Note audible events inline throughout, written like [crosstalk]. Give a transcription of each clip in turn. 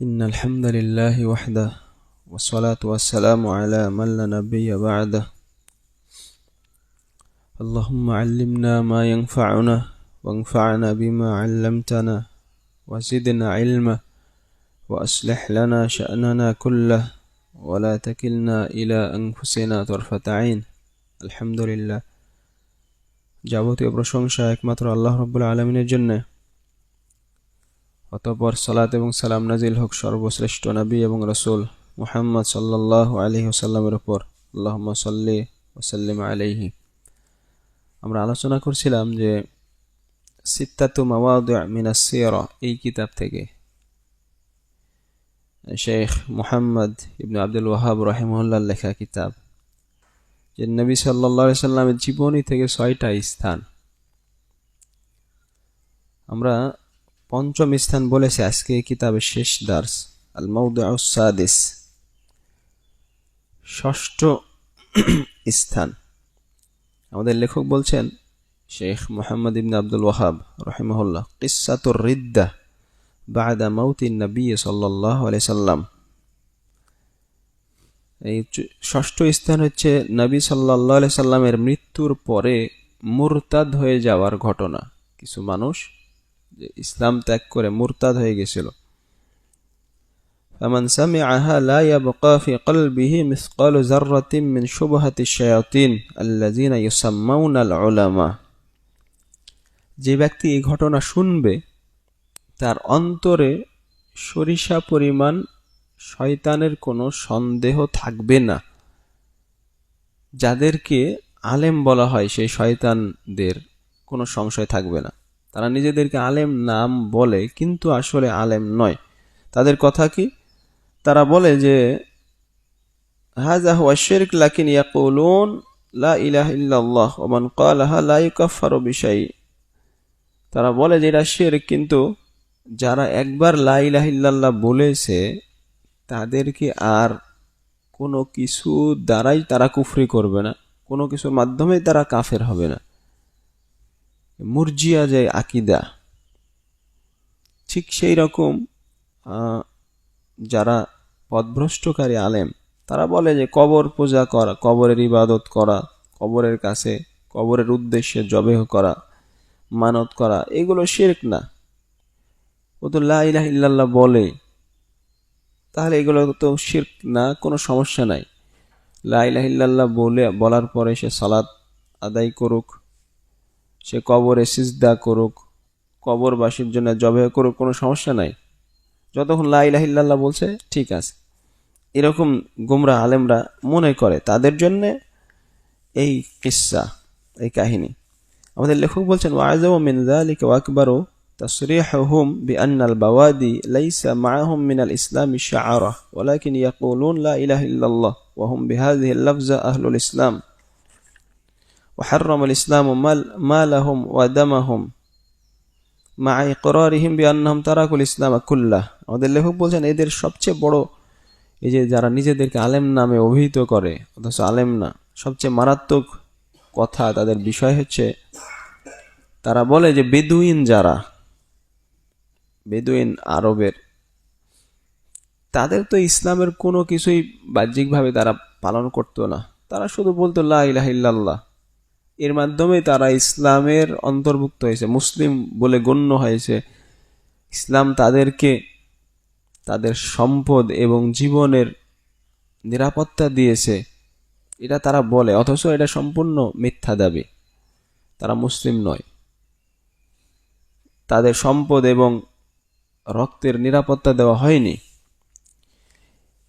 إن الحمد لله وحده والصلاة والسلام على من لا نبي بعده اللهم علمنا ما ينفعنا وانفعنا بما علمتنا وزدنا علما وأصلح لنا شأننا كله ولا تكلنا إلى أنفسنا طرفة عين الحمد لله যাবতীয় প্রশংসা একমাত্র আল্লাহ রব্বুল আলমিনের জন্য অতপর সালাত এবং সালাম নাজিল হোক সর্বশ্রেষ্ঠ নবী এবং রসুল মুহাম্মদ সাল্লাহ আলহি ওসাল্লামের উপর। আল্লাহ সাল্লি ওসাল্লিম আলহি আমরা আলোচনা করছিলাম যে সিত্তাতু মাওয়াদ মিনাসিয়র এই কিতাব থেকে। শেখ মুহাম্মদ ইবনু আব্দুল ওয়াহাব রহিমুল্লাহ লেখা কিতাব। যে নবী সাল্লা সাল্লামের জীবনী থেকে ছয়টা স্থান। আমরা পঞ্চম স্থান বলেছে আজকে এই কিতাবের শেষ দার্স আল মৌদাউসাদিস ষষ্ঠ স্থান। আমাদের লেখক বলছেন, শেখ মোহাম্মদ ইবন আব্দুল ওয়াহাব রহিমহল্লা কিসাতুর রিদ্দা বাদা মৌতিন নবী সাল্লাহ সাল্লাম। এই ষষ্ঠ স্থান হচ্ছে নবী সাল্লাহ সাল্লামের মৃত্যুর পরে মুরতাদ হয়ে যাওয়ার ঘটনা। কিছু মানুষ ইসলাম ত্যাগ করে মুরতাদ হয়ে গেছিল فمن سمعها لا يبقى في قلبه مثقال ذرة من شبهة الشياطين الذين يسمون العلماء যে ব্যক্তি এই ঘটনা শুনবে তার অন্তরে সরিষা পরিমাণ শয়তানের কোনো সন্দেহ থাকবে না যাদেরকে আলেম বলা হয় সেই শয়তানদের কোনো সংশয় থাকবে না তারা নিজেদেরকে আলেম নাম বলে, কিন্তু আসলে আলেম নয়। তাদের কথা কি? তারা বলে যে হাজা শিরক, লাকিন ইয়াকুলুন লা ইলাহা ইল্লাল্লাহ, ওয়া মান ক্বালাহা লা তারা বলে যে এটা শিরক, কিন্তু যারা একবার লা বলেছে, তাদেরকে আর কোনো কিছু দ্বারাই তারা কুফরি করবে না। কোনো কিছুর মাধ্যমেই তারা কাফের হবে না। মুরজিয়া যে আকিদা, ঠিক সেই রকম যারা পদভ্রষ্টকারী আলেম, তারা বলে যে কবর পূজা করা, কবরের ইবাদত করা, কবরের কাছে, কবরের উদ্দেশ্যে জবেহ করা, মানত করা, এগুলো শিরক না। ও তো লাহ ইল্লাল্লাহ বলে, তাহলে এগুলো তো শির্ক না, কোনো সমস্যা নাই। লাইলাহিল্লাহ বলে, বলার পরে সে সালাদ আদায় করুক। সে কবরে সিজদা করুক কবরবাসীর জন্য জবে করুক কোনো সমস্যা নাই যতক্ষণ লাইলাহিল্লাহ বলছে ঠিক আছে এরকম গুমরা আলেমরা মনে করে তাদের জন্যে এই কিসা এই কাহিনী আমাদের লেখক বলছেন ওয়াজা মিন যালিকা ওয়াকবারও تصريحهم بأن البوادي ليس معهم من الإسلام شعارة ولكن يقولون لا إله إلا الله وهم بهذه اللفظة أهل الإسلام وحرم الإسلام مالهم ودمهم مع إقرارهم بأنهم تركوا الإسلام كله আমাদের লেখক বলছেন এদের সবচেয়ে বড় এই যে যারা নিজেদেরকে আলেম নামে অভিহিত করে অথচ আলেম না সবচেয়ে মারাত্মক কথা তাদের বিষয় হচ্ছে তারা বলে যে বেদুইন যারা বেদুইন আরবের তাদের তো ইসলামের কোনো কিছুই বাহ্যিকভাবে তারা পালন করতো না তারা শুধু বলতো লাহ এর মাধ্যমে তারা ইসলামের অন্তর্ভুক্ত হয়েছে। মুসলিম বলে গণ্য হয়েছে। ইসলাম তাদেরকে তাদের সম্পদ এবং জীবনের নিরাপত্তা দিয়েছে। এটা তারা বলে, অথচ এটা সম্পূর্ণ মিথ্যা দাবি। তারা মুসলিম নয়। তাদের সম্পদ এবং রক্তের নিরাপত্তা দেওয়া হয়নি।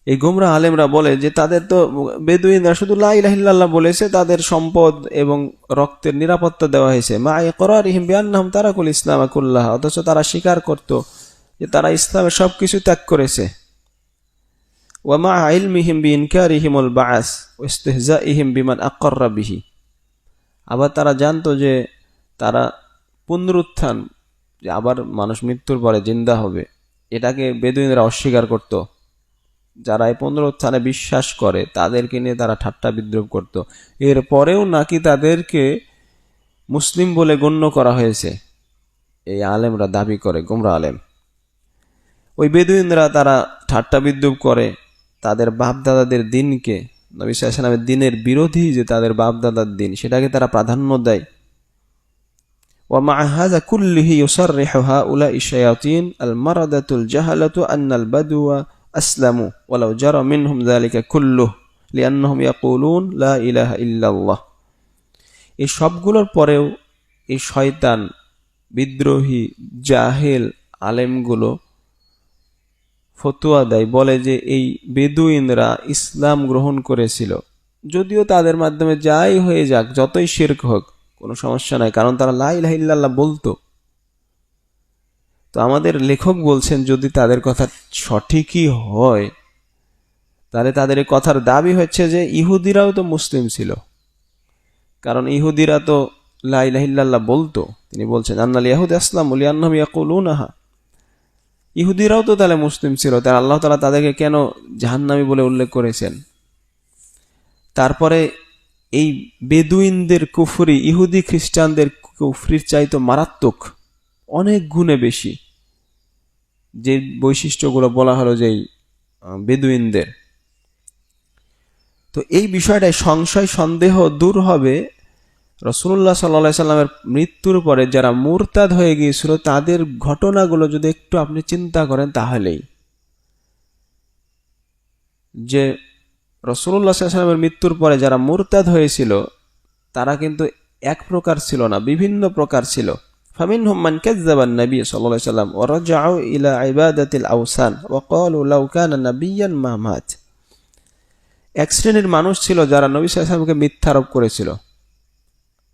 এই গুমরা আলেমরা বলে যে তাদের তো বেদুইনরা শুধু লাইলাহিল্লাহ বলেছে, তাদের সম্পদ এবং রক্তের নিরাপত্তা দেওয়া হয়েছে। মা করারিহিম বিয়ান্নাহম তারাকুল ইসলাম আকুল্লাহ অথচ তারা স্বীকার করত যে তারা ইসলামের সব কিছু ত্যাগ করেছে। ওয়ামা আইলমিহিম বি ইনকারিহিমুল বাস ইস্তেহজা ইহিম বিমান আকর্রা বিহি। আবার তারা জানতো যে তারা পুনরুত্থান, যে আবার মানুষ মৃত্যুর পরে জিন্দা হবে। এটাকে বেদুইনরা অস্বীকার করত। যারা এই পুনরুত্থানে বিশ্বাস করে তাদেরকে নিয়ে তারা ঠাট্টা বিদ্রোহ করত এরপরেও নাকি তাদেরকে মুসলিম বলে গণ্য করা হয়েছে এই আলেমরা দাবি করে গুমরা আলেম ওই বেদুইনরা তারা ঠাট্টা বিদ্রুপ করে তাদের বাপদাদাদের দিনকে নবী সাল্লামের দিনের বিরোধী যে তাদের বাপদাদার দিন সেটাকে তারা প্রাধান্য দেয় ومع هذا كله يصرح هؤلاء الشياطين المردة الجهلة أن البدو أسلموا ولو جرى منهم ذلك كله لأنهم يقولون لا إله إلا الله এই সবগুলোর পরেও এই শয়তান বিদ্রোহী জাহেল আলেমগুলো ফতুয়া দেয় বলে যে এই বেদুইনরা ইসলাম গ্রহণ করেছিল যদিও তাদের মাধ্যমে যাই হয়ে যাক যতই শির্ক হোক কোনো সমস্যা নাই কারণ তারা লা ইলাহা ইল্লাল্লাহ বলতো তো আমাদের লেখক বলছেন, যদি তাদের কথা সঠিকই হয়, তাহলে তাদের কথার দাবি হচ্ছে যে ইহুদিরাও তো মুসলিম ছিল। কারণ ইহুদিরা তো লা ইলাহা ইল্লাল্লাহ বলতো। তিনি বলছেন, আন্নাল ইয়াহুদ আসলাম উলিয়ান্নাম ইয়াকুলুনাহা। ইহুদিরাও তো তাহলে মুসলিম ছিল। তাই আল্লাহ তালা তাদেরকে কেন জাহান্নামি বলে উল্লেখ করেছেন? তারপরে এই বেদুইনদের কুফরি, ইহুদি খ্রিস্টানদের কুফরির চাইতো মারাত্মক, অনেক গুণে বেশি। যে বৈশিষ্ট্যগুলো বলা হলো যে বেদুইনদের। তো এই বিষয়টায় সংশয়, সন্দেহ দূর হবে রসুল্লাহ সাল্লা সাল্লামের মৃত্যুর পরে যারা মুরতাদ হয়ে গিয়েছিল, তাদের ঘটনাগুলো যদি একটু আপনি চিন্তা করেন তাহলেই। যে রসুল্লাহ সাল্লামের মৃত্যুর পরে যারা মুরতাদ হয়েছিল, তারা কিন্তু এক প্রকার ছিল না, বিভিন্ন প্রকার ছিল। হুম্মান কাজ্জাবান নবী সাল্লাল্লাহু আলাইহি সাল্লাম ওয়া রাজাউ ইলা ইবাদাতিল আওসান ওয়া ক্বালু লাউ কানা নাবিয়্যান মা মাত এক শ্রেণির মানুষ ছিল যারা নবী সাল্লামকে মিথ্যারোপ করেছিল।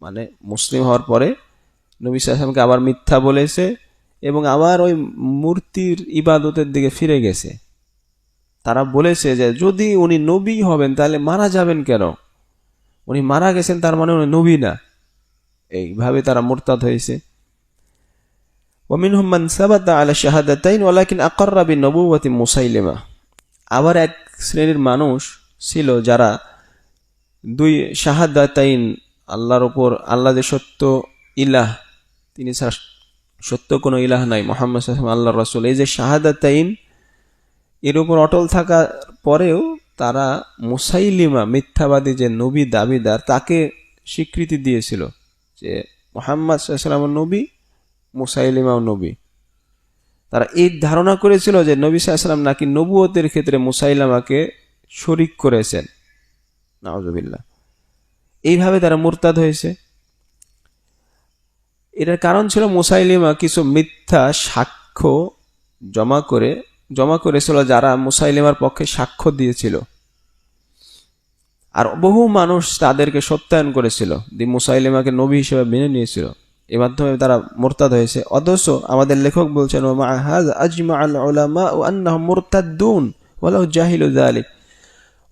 মানে মুসলিম হওয়ার পরে নবী সাল্লামকে আবার মিথ্যা বলেছে এবং আবার ওই মূর্তির ইবাদতের দিকে ফিরে গেছে। তারা বলেছে যে যদি উনি নবী হবেন তাহলে মারা যাবেন কেন? উনি মারা গেছেন তার মানে উনি নবী না। এইভাবে তারা মোরতাদ হয়েছে। ওমিনহুম মান সাবাত আলা শাহাদাতাইন ওয়ালাকিন আকর্রা বিন নবুয়াতি মুসাইলিমা আবার এক শ্রেণির মানুষ ছিল যারা দুই শাহাদাতাইন আল্লাহর ওপর আল্লাহ যে সত্য ইলাহ, তিনি সত্য কোনো ইলাহ নাই, মোহাম্মদ আল্লাহ রসুল। এই যে শাহাদাতাইন, এর উপর অটল থাকার পরেও তারা মুসাইলিমা, মিথ্যাবাদী যে নবী দাবিদার, তাকে স্বীকৃতি দিয়েছিল যে মোহাম্মদ সাল্লাম নবী মুসাইলিমাও নবী। তারা এই ধারণা করেছিল যে নবী সাল্লাম নাকি নবুয়তের ক্ষেত্রে মুসাইলামাকে শরিক করেছেন। নওয়াজবিল্লা এইভাবে তারা মুরতাদ হয়েছে। এটার কারণ ছিল মুসাইলিমা কিছু মিথ্যা সাক্ষ্য জমা করে, জমা করেছিল যারা মুসাইলিমার পক্ষে সাক্ষ্য দিয়েছিল। আর বহু মানুষ তাদেরকে সত্যায়ন করেছিল। দি মুসাইলিমাকে নবী হিসেবে মেনে নিয়েছিল। এর মাধ্যমে তারা মোরতাদ হয়েছে। অথচ আমাদের লেখক বলছেন ওমা হাজ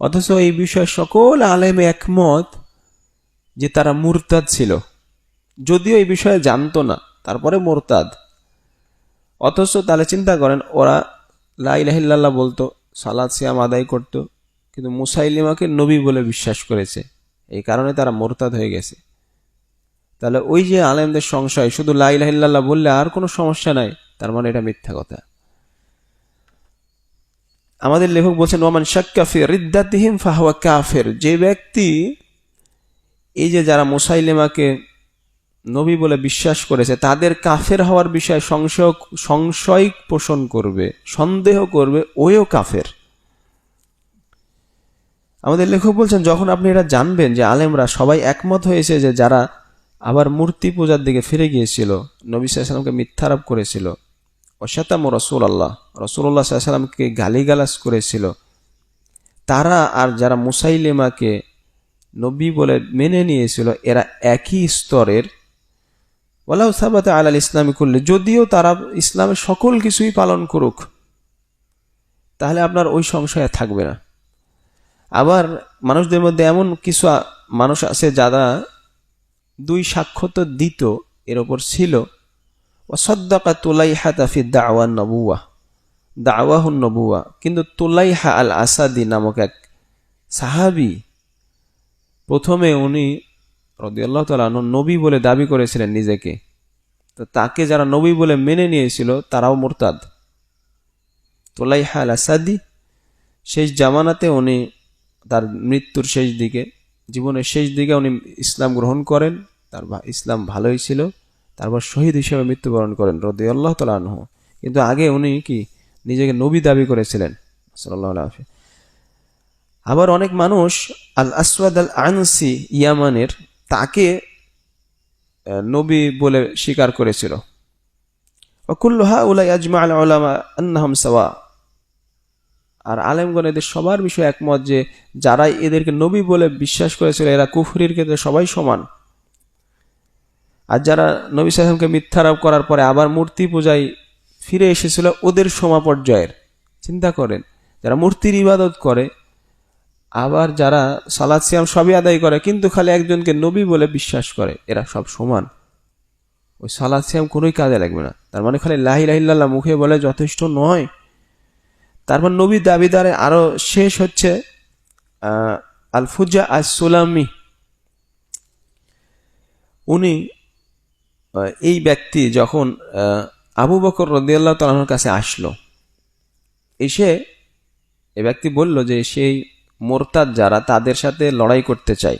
অথচ এই বিষয়ে সকল আলেমে একমত যে তারা মুরতাদ ছিল। যদিও এই বিষয়ে জানতো না, তারপরে মোরতাদ। অথচ তাহলে চিন্তা করেন, ওরা লাইলাহিল্লাহ বলতো, সালাদ, সিয়াম আদায় করত, কিন্তু মুসাইলিমাকে নবী বলে বিশ্বাস করেছে। এই কারণে তারা মোরতাদ হয়ে গেছে। তাহলে ওই যে আলেমদের সংশয়, শুধু লাইলাহিল্লাহ বললে আর কোনো সমস্যা নাই, তার মানে এটা মিথ্যা কথা। আমাদের লেখক বলছেন ওমান শাক্কাফির রিদ্দাতিহিম ফাহওয়া কাফের। যে ব্যক্তি এই যে যারা মুসাইলেমাকে নবী বলে বিশ্বাস করেছে, তাদের কাফের হওয়ার বিষয়ে সংশয় সংশয় পোষণ করবে, সন্দেহ করবে ওও কাফের। আমাদের লেখক বলছেন, যখন আপনি এটা জানবেন যে আলেমরা সবাই একমত হয়েছে যে যারা আবার মূর্তি পূজার দিকে ফিরে গিয়েছিল। নবী সাল্লামকে মিথ্যারোপ করেছিল। অশাতাম রসুল আল্লাহ রসুল্লাহ সাল্লামকে গালিগালাজ করেছিল। তারা আর যারা মুসাইলেমাকে নবী বলে মেনে নিয়েছিল, এরা একই স্তরের। ওলাউ সাবাত আলাল ইসলামী করলে যদিও তারা ইসলামের সকল কিছুই পালন করুক, তাহলে আপনার ওই সংশয় থাকবে না। আবার মানুষদের মধ্যে এমন কিছু মানুষ আছে যারা দুই সাক্ষ্য তো দিত, এর ওপর ছিল ওসদ্দাকা তুলাইহা তাফি দাওয়ান নবুয়া। দাওয়াহুন নবুয়া। কিন্তু তুলাইহা আল আসাদি নামক এক সাহাবি প্রথমে উনি রদিয়াল্লাহ তালা নবী বলে দাবি করেছিলেন নিজেকে। তো তাকে যারা নবী বলে মেনে নিয়েছিল, তারাও মোরতাদ। তোলাইহা আল আসাদি শেষ জামানাতে উনি তার মৃত্যুর শেষ দিকে, জীবনের শেষ দিকে উনি ইসলাম গ্রহণ করেন। তার ভা- ইসলাম ভালোই ছিল, তারপর শহীদ হিসেবে মৃত্যুবরণ করেন রদি আল্লাহ তালাহ কিন্তু আগে উনি কি নিজেকে নবী দাবি করেছিলেন সাল্লাহ আবার অনেক মানুষ আল আসওয়াদ আল আনসি ইয়ামানের তাকে নবী বলে স্বীকার করেছিল। অকুল্লহা উলাই আজমা আল সাওয়া। আর আলেমগণ এদের সবার বিষয়ে একমত যে যারা এদেরকে নবী বলে বিশ্বাস করেছিল, এরা কুফরির ক্ষেত্রে সবাই সমান। আর যারা নবী সাহেবকে মিথ্যারোপ করার পরে আবার মূর্তি পূজায় ফিরে এসেছিল, ওদের সমাপর্যায়ের। চিন্তা করেন, যারা মূর্তির ইবাদত করে, আবার যারা সালাদ সিয়াম সবই আদায় করে, কিন্তু খালি একজনকে নবী বলে বিশ্বাস করে, এরা সব সমান। ওই সালাদ সিয়াম কোনোই কাজে লাগবে না। তার মানে খালি লাহি লাহিল্লাহ মুখে বলে যথেষ্ট নয়। তারপর নবী দাবিদারে আরও শেষ হচ্ছে আলফুজা সুলামি উনি এই ব্যক্তি যখন আবু বকর রদিয়াল্লাহ তালাহর কাছে আসলো, এসে এ ব্যক্তি বলল যে সেই মোরতাদ যারা তাদের সাথে লড়াই করতে চায়।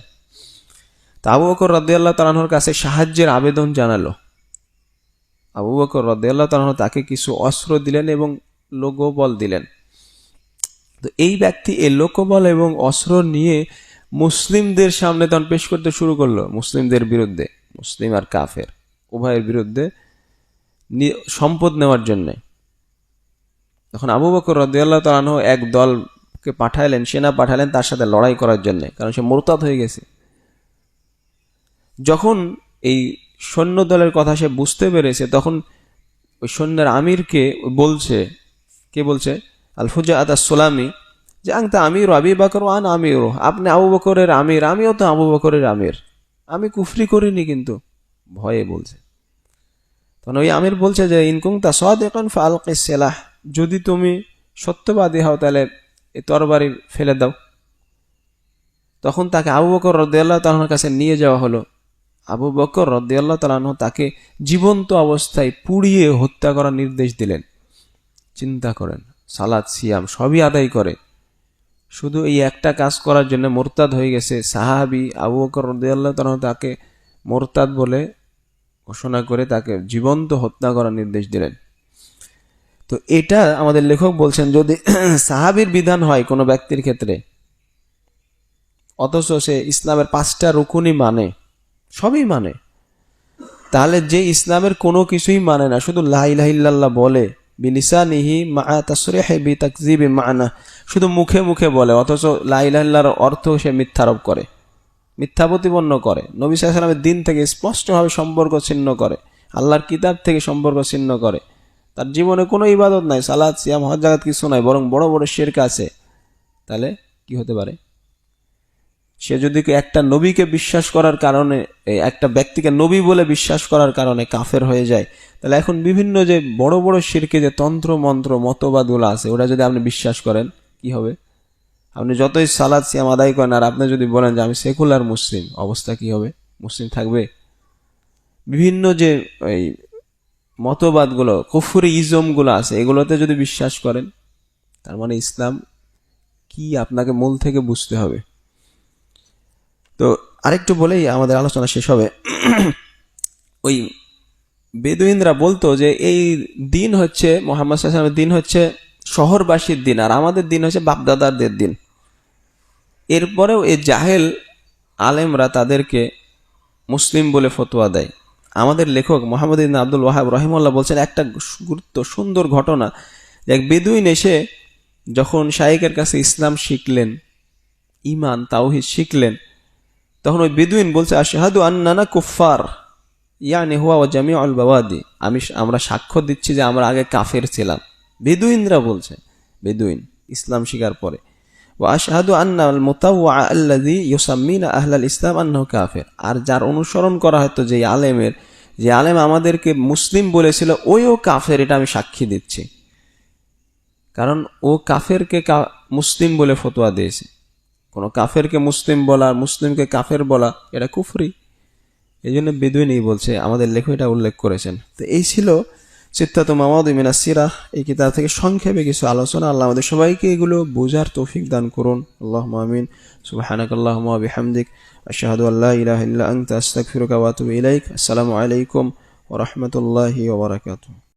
তা আবু বকর রদিয়াল্লাহ তালাহর কাছে সাহায্যের আবেদন জানালো। আবু বকর রদিয়াল্লাহ তালাহ তাকে কিছু অস্ত্র দিলেন এবং লোকবল দিলেন। তো এই ব্যক্তি এই লোকবল এবং অস্ত্র নিয়ে মুসলিমদের সামনে তখন পেশ করতে শুরু করল, মুসলিমদের বিরুদ্ধে, মুসলিম আর কাফের। উভয়ের বিরুদ্ধে সম্পদ নেওয়ার জন্যে। তখন আবু বকর রদিয়াল্লাহ তালাহ এক দলকে পাঠাইলেন, সেনা পাঠালেন তার সাথে লড়াই করার জন্য, কারণ সে মোরতাদ হয়ে গেছে। যখন এই সৈন্য দলের কথা সে বুঝতে পেরেছে, তখন ওই সৈন্যের আমিরকে বলছে, কে বলছে? আলফুজা আদা সোলামি যে আংতা আমির আবি বাকর আন আমির। আপনি আবু বকরের আমির, আমিও তো আবু বকরের আমির। আমি কুফরি করিনি কিন্তু। ভয়ে বলছে। তখন ওই আমির বলছে যে ইনকুং তা সদ এখন ফালকে সেলাহ। যদি তুমি সত্যবাদী হও, তাহলে এই তরবারি ফেলে দাও। তখন তাকে আবু বকর রদিয়াল্লাহ তালাহর কাছে নিয়ে যাওয়া হলো। আবু বকর রদিয়াল্লাহ তালাহ তাকে জীবন্ত অবস্থায় পুড়িয়ে হত্যা করার নির্দেশ দিলেন। চিন্তা করেন, সালাদ, সিয়াম সবই আদায় করে। শুধু এই একটা কাজ করার জন্য মোরতাদ হয়ে গেছে। সাহাবি আবু বকর রদিয়াল্লাহ তালাহ তাকে মোরতাদ বলে ঘোষণা করে তাকে জীবন্ত হত্যা করার নির্দেশ দিলেন। তো এটা আমাদের লেখক বলছেন, যদি [clears throat] সাহাবির বিধান হয় কোনো ব্যক্তির ক্ষেত্রে, অথচ সে ইসলামের পাঁচটা রুকুনি মানে সবই মানে তাহলে যে ইসলামের কোনো কিছুই মানে না, শুধু লাহিল্লাহ বলে, বিলিসানিহি মা তাসরিহি বি তাকজিবি মানা শুধু মুখে মুখে বলে, অথচ লাইলাহিল্লাহর অর্থ সে মিথ্যারোপ করে। মিথ্যা প্রতিপন্ন করে। নবী সাল্লামের দিন থেকে স্পষ্টভাবে সম্পর্ক ছিন্ন করে। আল্লাহর কিতাব থেকে সম্পর্ক ছিন্ন করে। তার জীবনে কোনো ইবাদত নাই সালাদ সিয়াম, হজ জাগাত কিছু নাই, বরং বড় বড় শেরক আছে। তাহলে কি হতে পারে? সে যদি একটা নবীকে বিশ্বাস করার কারণে একটা ব্যক্তিকে নবী বলে বিশ্বাস করার কারণে কাফের হয়ে যায়, তাহলে এখন বিভিন্ন যে বড় বড় শিরকে যে তন্ত্র মন্ত্র মতবাদগুলো আছে, ওটা যদি আপনি বিশ্বাস করেন, কি হবে? আপনি যতই সালাদ, সিয়াম আদায় করেন, আর আপনি যদি বলেন যে আমি সেকুলার মুসলিম, অবস্থা কি হবে? মুসলিম থাকবে? বিভিন্ন যে এই মতবাদগুলো, কুফুরি ইজমগুলো আছে, এগুলোতে যদি বিশ্বাস করেন, তার মানে ইসলাম কি আপনাকে মূল থেকে বুঝতে হবে? তো আরেকটু বলেই আমাদের আলোচনা শেষ হবে। [clears throat] ওই বেদুইনরা বলতো যে এই দিন হচ্ছে, মোহাম্মদ সাল্লামের দিন হচ্ছে শহরবাসীর দিন, আর আমাদের দিন হচ্ছে বাপদাদাদের দিন। এরপরেও এই জাহেল আলেমরা তাদেরকে মুসলিম বলে ফতোয়া দেয়। আমাদের লেখক মোহাম্মদ ইবিন আব্দুল ওয়াহাব রহিমুল্লাহ বলছেন, একটা গুরুত্ব সুন্দর ঘটনা এক বেদুইন এসে যখন শাইকের কাছে ইসলাম শিখলেন ইমান তাওহিদ শিখলেন, তখন ওই বেদুইন বলছে, আশহাদু আন্নানা কুফার ইয়ানি হুয়া ও জামি আল বাবাদি আমি, আমরা সাক্ষ্য দিচ্ছি যে আমরা আগে কাফের ছিলাম। বেদুইনরা বলছে, বেদুইন, ইসলাম শিকার পরে। ও আশহাদু আন্না আল মুতাওয়া আল্লাযী ইউসাম্মিনা আহলাল ইসলাম আন্নাহু কাফের। আর যার অনুসরণ করা হতো যে আলেমের, যে আলেম আমাদেরকে মুসলিম বলেছিল ওইও কাফের, এটা আমি সাক্ষী দিচ্ছি। কারণ ও কাফেরকে মুসলিম বলে ফতোয়া দিয়েছে। কোনো কাফেরকে মুসলিম বলা, মুসলিমকে কাফের বলা, এটা কুফরি। এই জন্য বেদুইনই বলছে, আমাদের লেখক এটা উল্লেখ করেছেন। তো এই ছিল সিত্তাত মামাদি মিনা সিরাহ, এই কিতাব থেকে সংক্ষেপে কিছু আলোচনা। আল্লাহ আমাদের সবাইকে এগুলো বোঝার তৌফিক দান করুন। আল্লাহ মামিন সুবহানাক আল্লাহ বিহামদিক। আশহাদু আল্লা ইলাহা ইল্লা আনতা, আস্তাগফিরুকা ওয়া আতুবু ইলাইক। আসসালামু আলাইকুম ওয়া রাহমাতুল্লাহি ওয়া বারাকাতুহু।